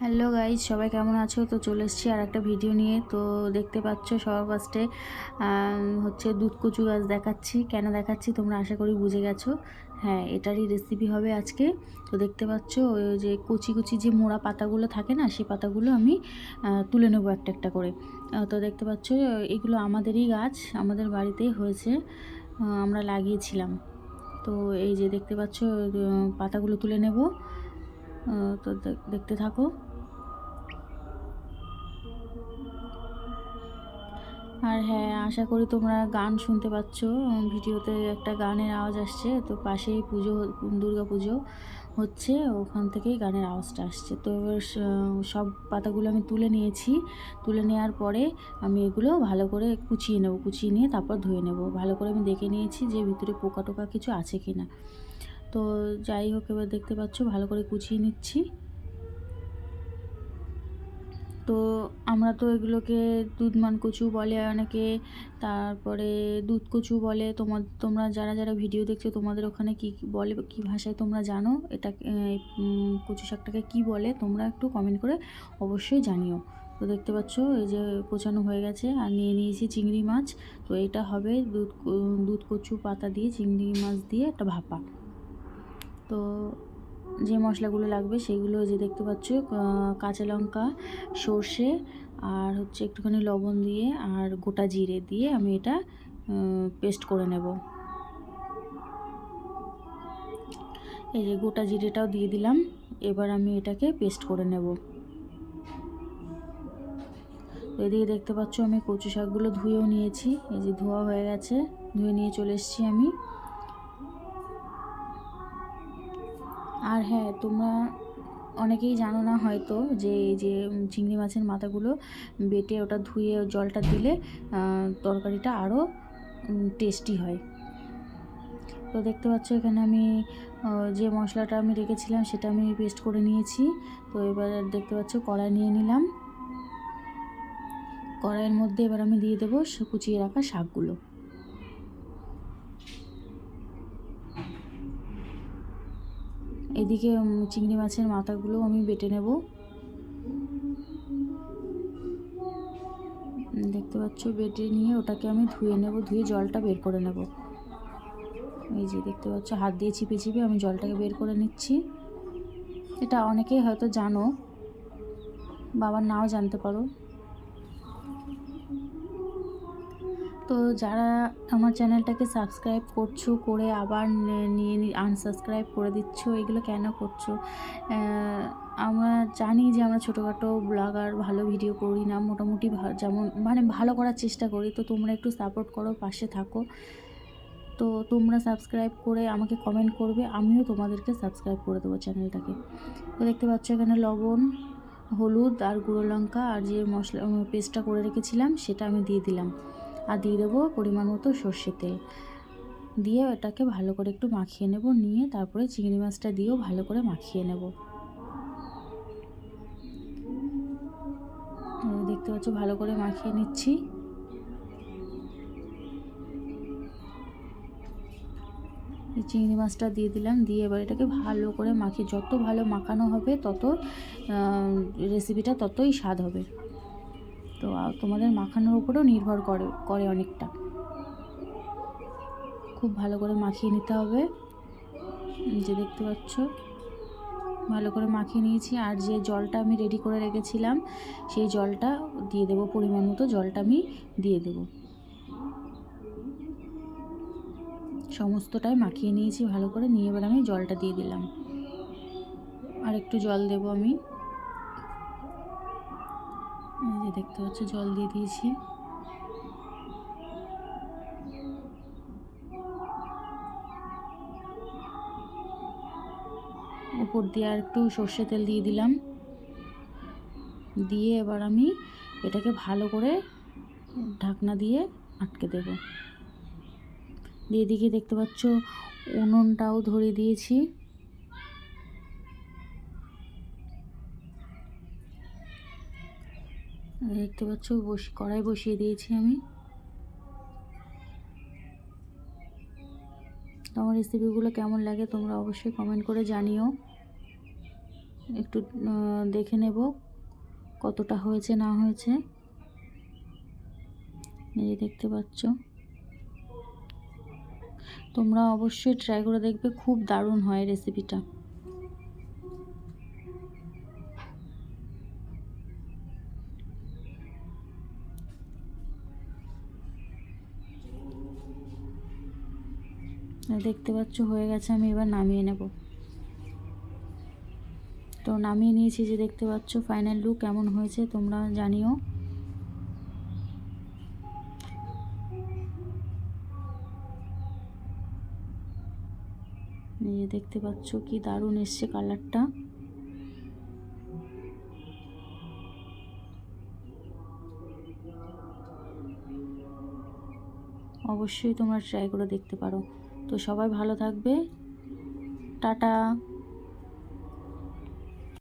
Hello guys সবাই কেমন আছো? তো চলে এসছি আর একটা ভিডিও নিয়ে। তো দেখতে পাচ্ছ সবার ফার্স্টে হচ্ছে দুধ কচু গাছ দেখাচ্ছি। কেন দেখাচ্ছি তোমরা আশা করি বুঝে গেছো। হ্যাঁ এটারই রেসিপি হবে আজকে। তো দেখতে পাচ্ছ, ওই যে কচি কচি যে মোড়া পাতাগুলো থাকে না, সেই পাতাগুলো আমি তুলে নেব একটা একটা করে। তো দেখতে পাচ্ছ, এগুলো আমাদেরই গাছ, আমাদের বাড়িতেই হয়েছে। আমরা লাগিয়েছিলাম। তো এই যে দেখতে পাচ্ছ পাতাগুলো তুলে নেব। তো দেখতে থাকো। আর হ্যাঁ আশা করি তোমরা গান শুনতে পাচ্ছ। ভিডিওতে একটা গানের আওয়াজ আসছে, তো পাশেই পুজো দুর্গা পুজো হচ্ছে, ওখান থেকেই গানের আওয়াজটা আসছে। তো এবার সব পাতাগুলো আমি তুলে নিয়েছি। তুলে নেওয়ার পরে আমি এগুলো ভালো করে কুচিয়ে নেব, কুচিয়ে নিয়ে তারপর ধুয়ে নেব। ভালো করে আমি দেখে নিয়েছি যে ভিতরে পোকা টোকা কিছু আছে কি না তো যাই হোক, এবার দেখতে পাচ্ছ ভালো করে কুচিয়ে নিচ্ছি। তো আমরা তো এগুলোকে দুধমান কচু বলে অনেকে, তারপরে দুধ কচু বলে। তোমার তোমরা যারা যারা ভিডিও দেখছ, তোমাদের ওখানে কি বলে, কি ভাষায় তোমরা জানো? এটা কচু শাকটাকে কি বলে? তোমরা একটু কমেন্ট করে অবশ্যই জানিও। তো দেখতে পাচ্ছ, এই যে কোচানো হয়ে গেছে। আর নিয়ে নিয়েছি চিংড়ি মাছ। তো এটা হবে দুধ দুধ কচু পাতা দিয়ে, চিংড়ি মাছ দিয়ে একটা ভাপা। তো যে মশলাগুলো লাগবে সেগুলো যে দেখতে পাচ্ছ কাঁচা লঙ্কা, সর্ষে আর হচ্ছে একটুখানি লবণ দিয়ে আর গোটা জিরে দিয়ে আমি এটা পেস্ট করে নেব। এই যে গোটা জিরেটাও দিয়ে দিলাম, এবার আমি এটাকে পেস্ট করে নেব। এদিকে দেখতে পাচ্ছ আমি কচু শাকগুলো ধুয়েও নিয়েছি, এই যে ধোয়া হয়ে গেছে, ধুয়ে নিয়ে চলে এসেছি আমি। আর হ্যাঁ তোমরা অনেকেই জানো না হয়তো যে এই যে চিংড়ি মাছের মাথাগুলো বেটে ওটা ধুয়ে জলটা দিলে তরকারিটা আরও টেস্টি হয়। তো দেখতে পাচ্ছ এখানে আমি যে মশলাটা আমি রেখেছিলাম সেটা আমি পেস্ট করে নিয়েছি। তো এবার দেখতে পাচ্ছ কড়াই নিয়ে নিলাম। কড়াইয়ের মধ্যে এবার আমি দিয়ে দেবো কুচিয়ে রাখা শাকগুলো। এদিকে চিংড়ি মাছের মাথাগুলো আমি বেটে নেব। দেখতে পাচ্ছ, বেটে নিয়ে ওটাকে আমি ধুয়ে নেব, ধুয়ে জলটা বের করে নেব। এই যে, দেখতে পাচ্ছ, হাত দিয়ে চিপে চিপে আমি জলটাকে বের করে নিচ্ছি। এটা অনেকেই হয়তো জানো, বাবার নাও জানতে পারো। তো যারা আমার চ্যানেলটাকে সাবস্ক্রাইব করছ, করে আবার নিয়ে আনসাবস্ক্রাইব করে দিচ্ছ, এগুলো কেন করছ? আমরা জানি যে আমরা ছোটোখাটো ব্লগার, ভালো ভিডিও করি না, মোটামুটি যেমন মানে ভালো করার চেষ্টা করি। তো তোমরা একটু সাপোর্ট করো, পাশে থাকো। তো তোমরা সাবস্ক্রাইব করে আমাকে কমেন্ট করবে, আমিও তোমাদেরকে সাবস্ক্রাইব করে দেবো চ্যানেলটাকে। তো দেখতে পাচ্ছ এখানে লবণ, হলুদ আর গুঁড়ো লঙ্কা আর যে মশলা পেস্টটা করে রেখেছিলাম, সেটা আমি দিয়ে দিলাম। আর দিয়ে দেবো পরিমাণ মতো সর্ষের তেল। দিয়ে এটাকে ভালো করে একটু মাখিয়ে নেব, নিয়ে তারপরে চিংড়ি মাছটা দিয়েও ভালো করে মাখিয়ে নেব। দেখতে পাচ্ছ, ভালো করে মাখিয়ে নিচ্ছি। চিংড়ি মাছটা দিয়ে দিলাম, দিয়ে এবার এটাকে ভালো করে মাখিয়ে, যত ভালো মাখানো হবে, তত রেসিপিটা ততই স্বাদ হবে। তো তোমাদের মাখানোর উপরেও নির্ভর করে করে অনেকটা। খুব ভালো করে মাখিয়ে নিতে হবে। যে দেখতে পাচ্ছ, ভালো করে মাখিয়ে নিয়েছি। আর যে জলটা আমি রেডি করে রেখেছিলাম, সেই জলটা দিয়ে দেবো পরিমাণ মতো, জলটা আমি দিয়ে দেবো। সমস্তটাই মাখিয়ে নিয়েছি, ভালো করে। নিয়ে এবার আমি জলটা দিয়ে দিলাম। আর একটু জল দেবো আমি এই যে দেখতে পাচ্ছ জল দিয়ে দিয়েছি। উপর দিয়ে আর একটু সর্ষে তেল দিয়ে দিলাম। দিয়ে এবার আমি এটাকে ভালো করে ঢাকনা দিয়ে আটকে দেব। দিয়ে দিকে দেখতে পাচ্ছ, উনুনটাও ধরিয়ে দিয়েছি। দেখতে পাচ্ছ, বসি, কড়াই বসিয়ে দিয়েছি আমি। তো আমার রেসিপিগুলো কেমন লাগে তোমরা অবশ্যই কমেন্ট করে জানিও। একটু দেখে নেব কতটা হয়েছে, না হয়েছে। এই দেখতে পাচ্ছ। তোমরা অবশ্যই ট্রাই করে দেখবে, খুব দারুণ হয় রেসিপিটা দেখতে পাচ্ছ, হয়ে গেছে, আমি এবার নামিয়ে নেব। তো নামিয়ে নিয়েছি যে দেখতে পাচ্ছ ফাইনাল লুক কেমন হয়েছে, তোমরা জানিও। এই দেখতে পাচ্ছ, কি দারুণ এসছে কালারটা অবশ্যই তোমরা ট্রাই করে দেখতে পারো। তো সবাই ভালো থাকবে। টাটা।